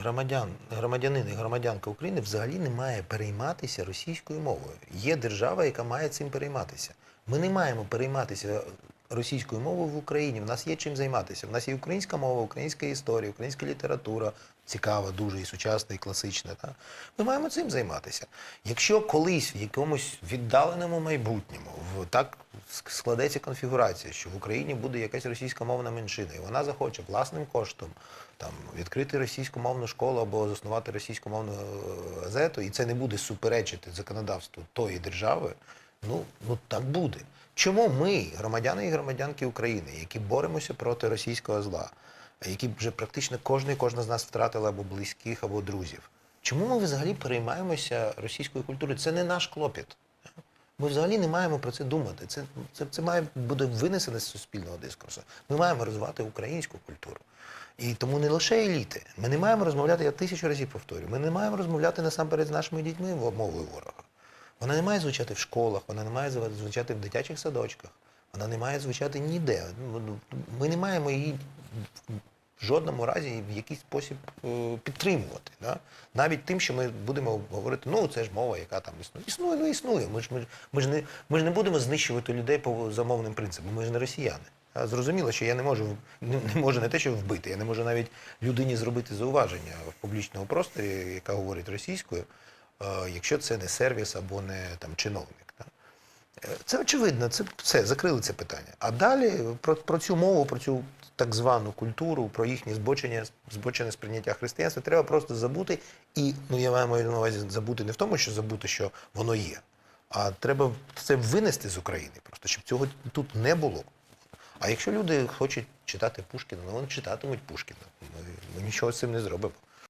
Громадян, громадянин і громадянка України взагалі не має перейматися російською мовою. Є держава, яка має цим перейматися. Ми не маємо перейматися російською мовою в Україні. В нас є чим займатися. В нас є українська мова, українська історія, українська література, цікава, дуже і сучасна, і класична. Та? Ми маємо цим займатися. Якщо колись в якомусь віддаленому майбутньому в так складеться конфігурація, що в Україні буде якась російськомовна меншина, і вона захоче власним коштом там відкрити російськомовну школу або заснувати російськомовну е, газету, і це не буде суперечити законодавству тої держави, ну, ну так буде. Чому ми, громадяни і громадянки України, які боремося проти російського зла, які вже практично кожен і кожна з нас втратила або близьких, або друзів, чому ми взагалі переймаємося російською культурою? Це не наш клопіт. Ми взагалі не маємо про це думати. Це, це, це має буде винесене з суспільного дискурсу. Ми маємо розвивати українську культуру. І тому не лише еліти. Ми не маємо розмовляти, я тисячу разів повторюю, ми не маємо розмовляти насамперед з нашими дітьми во- мовою ворога. Вона не має звучати в школах, вона не має звучати в дитячих садочках, вона не має звучати ніде. Ну, ну, Ми не маємо її в жодному разі в якийсь спосіб е, підтримувати. Да? Навіть тим, що ми будемо говорити, ну це ж мова, яка там існує. Існує, ну існує. Ми ж, ми, ми, ж не, ми ж не будемо знищувати людей по замовним принципам. Ми ж не росіяни. А зрозуміло, що я не можу не, не можу не те, що вбити, я не можу навіть людині зробити зауваження в публічному просторі, яка говорить російською, е, якщо це не сервіс або не там чиновник. Це очевидно, це все, закрили це питання. А далі про, про цю мову, про цю так звану культуру, про їхнє збочення, збочене сприйняття християнства треба просто забути. І ну я маю на увазі забути не в тому, що забути, що воно є, а треба це винести з України, просто щоб цього тут не було. А якщо люди хочуть читати Пушкіна, ну вони читатимуть Пушкіна. Ми, ми нічого з цим не зробимо.